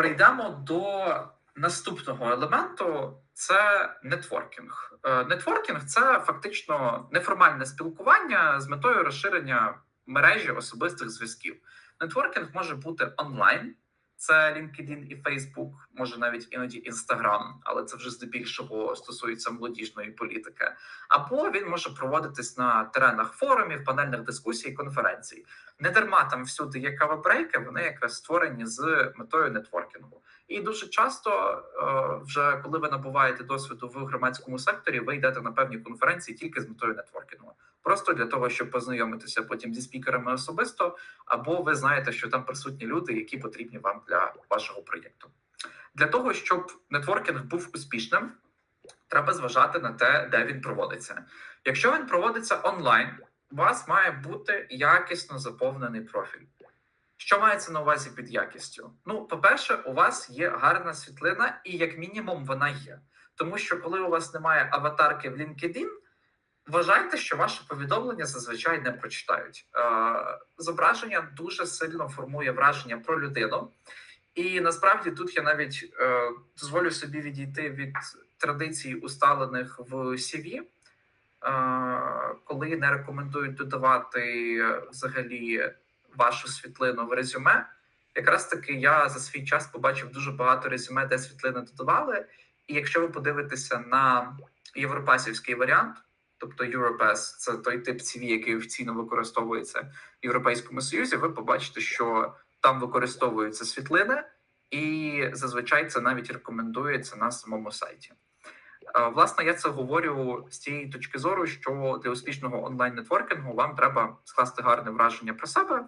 перейдемо до наступного елементу: це нетворкінг. Е, Нетворкінг це фактично неформальне спілкування з метою розширення мережі особистих зв'язків. Нетворкінг може бути онлайн, це LinkedIn і Facebook, може навіть іноді Instagram, але це вже здебільшого стосується молодіжної політики. Або він може проводитись на теренах форумів, панельних дискусій, конференцій. Не дарма там всюди є кавабрейки, вони якраз створені з метою нетворкінгу. І дуже часто, е, вже коли ви набуваєте досвіду в громадському секторі, ви йдете на певні конференції тільки з метою нетворкінгу, просто для того, щоб познайомитися потім зі спікерами особисто, або ви знаєте, що там присутні люди, які потрібні вам для вашого проєкту. Для того щоб нетворкінг був успішним, треба зважати на те, де він проводиться. Якщо він проводиться онлайн, у вас має бути якісно заповнений профіль. Що мається на увазі під якістю? Ну, по-перше, у вас є гарна світлина, і як мінімум вона є. Тому що коли у вас немає аватарки в LinkedIn, вважайте, що ваше повідомлення зазвичай не прочитають. Е, зображення дуже сильно формує враження про людину, і насправді тут я навіть е, дозволю собі відійти від традицій, усталених в CV, е, коли не рекомендують додавати взагалі вашу світлину в резюме. Якраз таки я за свій час побачив дуже багато резюме, де світлини додавали. І якщо ви подивитеся на європасівський варіант, тобто Europass, це той тип CV, який офіційно використовується в Європейському Союзі, ви побачите, що там використовуються світлини, і зазвичай це навіть рекомендується на самому сайті. Е, Власне, я це говорю з цієї точки зору, що для успішного онлайн нетворкінгу вам треба скласти гарне враження про себе,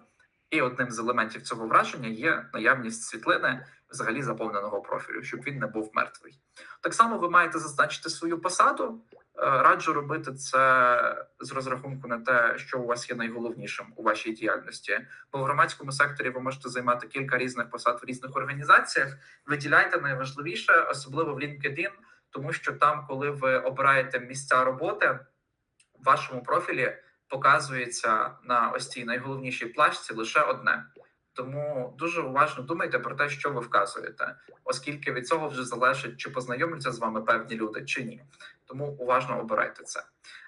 і одним з елементів цього враження є наявність світлини взагалі заповненого профілю, щоб він не був мертвий. Так само ви маєте зазначити свою посаду. Е, Раджу робити це з розрахунку на те, що у вас є найголовнішим у вашій діяльності. Бо в громадському секторі ви можете займати кілька різних посад в різних організаціях. Виділяйте найважливіше, особливо в LinkedIn, тому що там, коли ви обираєте місця роботи, в вашому профілі показується на ось цій найголовнішій плашці лише одне. Тому дуже уважно думайте про те, що ви вказуєте, оскільки від цього вже залежить, чи познайомляться з вами певні люди, чи ні. Тому уважно обирайте це.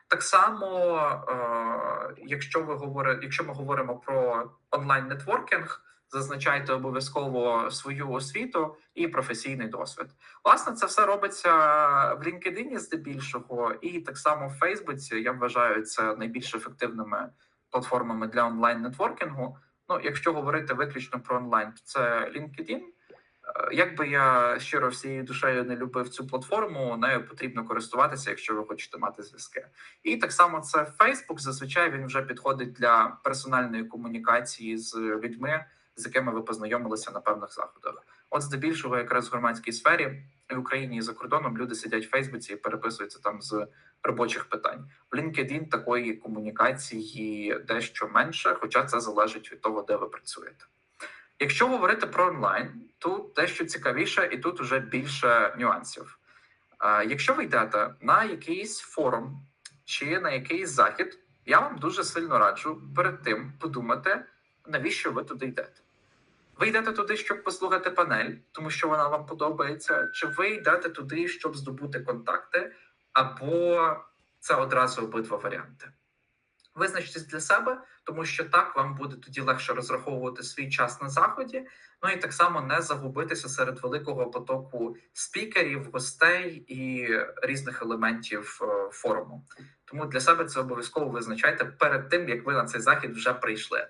Так само, е, якщо ви говорите, якщо ми говоримо про онлайн нетворкінг, зазначайте обов'язково свою освіту і професійний досвід. Власне, це все робиться в LinkedIn здебільшого, і так само в Фейсбуці. Я вважаю це найбільш ефективними платформами для онлайн нетворкінгу. Ну, якщо говорити виключно про онлайн, то це LinkedIn. Е, Як би я щиро всією душею не любив цю платформу, нею потрібно користуватися, якщо ви хочете мати зв'язки. І так само це Facebook. Зазвичай він вже підходить для персональної комунікації з людьми, з якими ви познайомилися на певних заходах. От здебільшого, якраз в громадській сфері в Україні і за кордоном люди сидять в Фейсбуці і переписуються там з робочих питань. В LinkedIn такої комунікації дещо менше, хоча це залежить від того, де ви працюєте. Якщо говорити про онлайн, тут дещо цікавіше, і тут вже більше нюансів. Е, Якщо ви йдете на якийсь форум чи на якийсь захід, я вам дуже сильно раджу перед тим подумати, навіщо ви туди йдете. Ви йдете туди, щоб послухати панель, тому що вона вам подобається, чи ви йдете туди, щоб здобути контакти, або це одразу обидва варіанти. Визначтесь для себе, тому що так вам буде тоді легше розраховувати свій час на заході. Ну і так само не загубитися серед великого потоку спікерів, гостей і різних елементів е, форуму. Тому для себе це обов'язково визначайте перед тим, як ви на цей захід вже прийшли.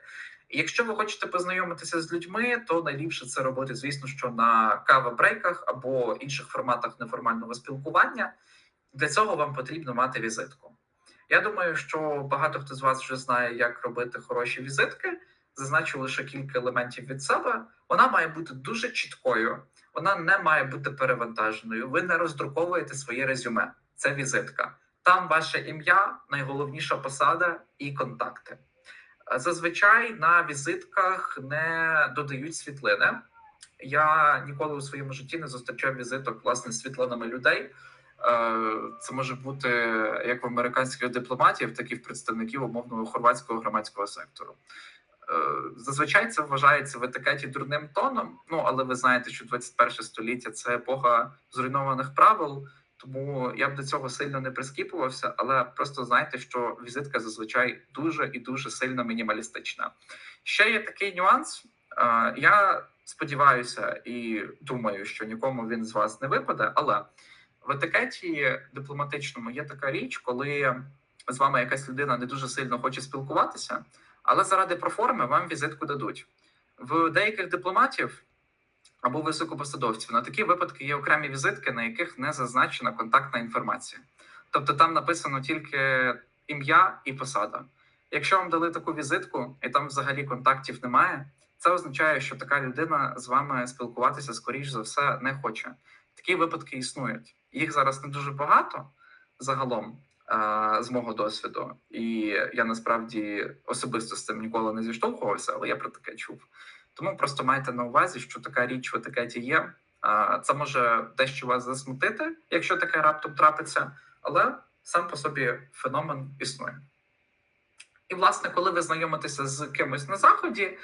Якщо ви хочете познайомитися з людьми, то найліпше це робити, звісно, що на кава-брейках або інших форматах неформального спілкування. Для цього вам потрібно мати візитку. Я думаю, що багато хто з вас вже знає, як робити хороші візитки. Зазначу лише кілька елементів від себе. Вона має бути дуже чіткою, вона не має бути перевантаженою. Ви не роздруковуєте своє резюме. Це візитка. Там ваше ім'я, найголовніша посада і контакти. Зазвичай на візитках не додають світлини. Я ніколи у своєму житті не зустрічав візиток власне світлинами людей. Е, Це може бути як в американських дипломатів, так і в представників умовного хорватського громадського сектору. Зазвичай це вважається в етикеті дурним тоном. Ну але ви знаєте, що 21 століття це епоха зруйнованих правил. Тому я б до цього сильно не прискіпувався, але просто знайте, що візитка зазвичай дуже і дуже сильно мінімалістична. Ще є такий нюанс. Е, Я сподіваюся і думаю, що нікому він з вас не випаде, але в етикеті дипломатичному є така річ, коли з вами якась людина не дуже сильно хоче спілкуватися, але заради проформи вам візитку дадуть. В деяких дипломатів або високопосадовців на такі випадки є окремі візитки, на яких не зазначена контактна інформація. Тобто там написано тільки ім'я і посада. Якщо вам дали таку візитку, і там взагалі контактів немає, це означає, що така людина з вами спілкуватися, скоріш за все, не хоче. Такі випадки існують. Їх зараз не дуже багато загалом, е, з мого досвіду, і я насправді особисто з цим ніколи не зіштовхувався, але я про таке чув. Тому просто майте на увазі, що така річ в етикеті є. Е, Це може дещо вас засмутити, якщо таке раптом трапиться, але сам по собі феномен існує. І, власне, коли ви знайомитеся з кимось на заході,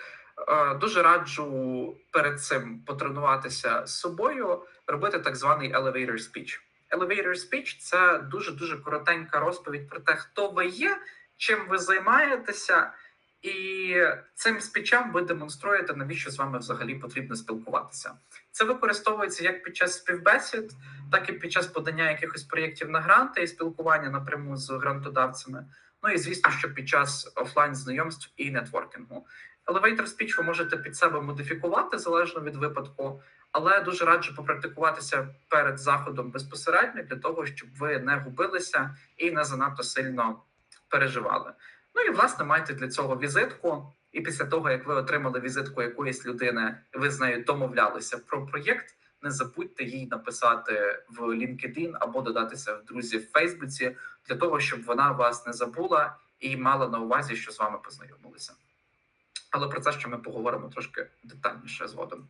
дуже раджу перед цим потренуватися з собою, робити так званий elevator speech. Elevator speech – це дуже дуже коротенька розповідь про те, хто ви є, чим ви займаєтеся, і цим спічам ви демонструєте, навіщо з вами взагалі потрібно спілкуватися. Це використовується як під час співбесід, так і під час подання якихось проєктів на гранти і спілкування напряму з грантодавцями. Ну і звісно, що під час офлайн знайомств і нетворкінгу. Elevator speech ви можете під себе модифікувати залежно від випадку, але дуже раджу попрактикуватися перед заходом безпосередньо для того, щоб ви не губилися і не занадто сильно переживали. Ну і власне майте для цього візитку. І після того, як ви отримали візитку якоїсь людини, ви з нею домовлялися про проєкт. Не забудьте їй написати в LinkedIn або додатися в друзі в Фейсбуці для того, щоб вона вас не забула і мала на увазі, що з вами познайомилися але про це ще ми поговоримо трошки детальніше згодом.